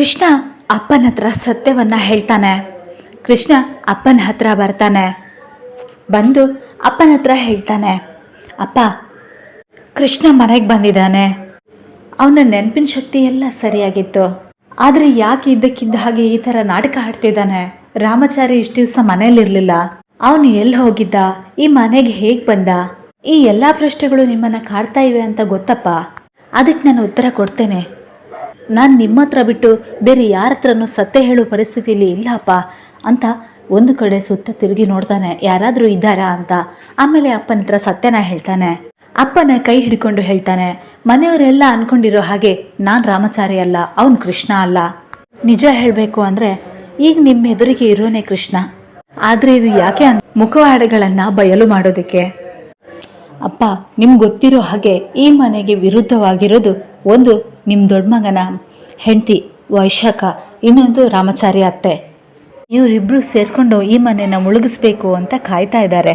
ಕೃಷ್ಣ ಅಪ್ಪನ ಹತ್ರ ಸತ್ಯವನ್ನು ಹೇಳ್ತಾನೆ. ಕೃಷ್ಣ ಅಪ್ಪನ ಹತ್ರ ಬರ್ತಾನೆ. ಬಂದು ಅಪ್ಪನ ಹತ್ರ ಹೇಳ್ತಾನೆ. ಅಪ್ಪ, ಕೃಷ್ಣ ಮನೆಗೆ ಬಂದಿದ್ದಾನೆ. ಅವನ ನೆನಪಿನ ಶಕ್ತಿ ಎಲ್ಲ ಸರಿಯಾಗಿತ್ತು. ಆದರೆ ಯಾಕೆ ಇದ್ದಕ್ಕಿದ್ದ ಹಾಗೆ ಈ ಥರ ನಾಟಕ ಆಡ್ತಿದ್ದಾನೆ? ರಾಮಚಾರಿ ಇಷ್ಟು ದಿವಸ ಮನೇಲಿರಲಿಲ್ಲ ಅವನು ಎಲ್ಲಿ ಹೋಗಿದ್ದ? ಈ ಮನೆಗೆ ಹೇಗೆ ಬಂದ? ಈ ಎಲ್ಲ ಪ್ರಶ್ನೆಗಳು ನಿಮ್ಮನ್ನು ಕಾಡ್ತಾ ಇವೆ ಅಂತ ಗೊತ್ತಪ್ಪ? ಅದಕ್ಕೆ ನಾನು ಉತ್ತರ ಕೊಡ್ತೇನೆ. ನಾನು ನಿಮ್ಮ ಹತ್ರ ಬಿಟ್ಟು ಬೇರೆ ಯಾರ ಹತ್ರನೂ ಸತ್ಯ ಹೇಳೋ ಪರಿಸ್ಥಿತಿಯಲ್ಲಿ ಇಲ್ಲಪ್ಪ ಅಂತ ಒಂದು ಕಡೆ ಸುತ್ತ ತಿರುಗಿ ನೋಡ್ತಾನೆ. ಯಾರಾದರೂ ಇದ್ದಾರಾ ಅಂತ. ಆಮೇಲೆ ಅಪ್ಪನ ಹತ್ರ ಸತ್ಯನ ಹೇಳ್ತಾನೆ. ಅಪ್ಪನ ಕೈ ಹಿಡ್ಕೊಂಡು ಹೇಳ್ತಾನೆ, ಮನೆಯವರೆಲ್ಲ ಅನ್ಕೊಂಡಿರೋ ಹಾಗೆ ನಾನು ರಾಮಚಾರಿ ಅಲ್ಲ, ಅವನು ಕೃಷ್ಣ ಅಲ್ಲ. ನಿಜ ಹೇಳಬೇಕು ಅಂದರೆ ಈಗ ನಿಮ್ಮ ಎದುರಿಗೆ ಇರೋನೇ ಕೃಷ್ಣ. ಆದರೆ ಇದು ಯಾಕೆ ಅನ್ ಮುಖವಾಡಗಳನ್ನು ಬಯಲು ಮಾಡೋದಕ್ಕೆ? ಅಪ್ಪ, ನಿಮ್ಗೆ ಗೊತ್ತಿರೋ ಹಾಗೆ ಈ ಮನೆಗೆ ವಿರುದ್ಧವಾಗಿರೋದು ಒಂದು ನಿಮ್ಮ ದೊಡ್ಡ ಮಗನ ಹೆಂಡತಿ ವೈಶಾಖ, ಇನ್ನೊಂದು ರಾಮಚಾರಿ ಅತ್ತೆ. ಇವರಿಬ್ಬರು ಸೇರಿಕೊಂಡು ಈ ಮನೆನ ಮುಳುಗಿಸ್ಬೇಕು ಅಂತ ಕಾಯ್ತಾ ಇದ್ದಾರೆ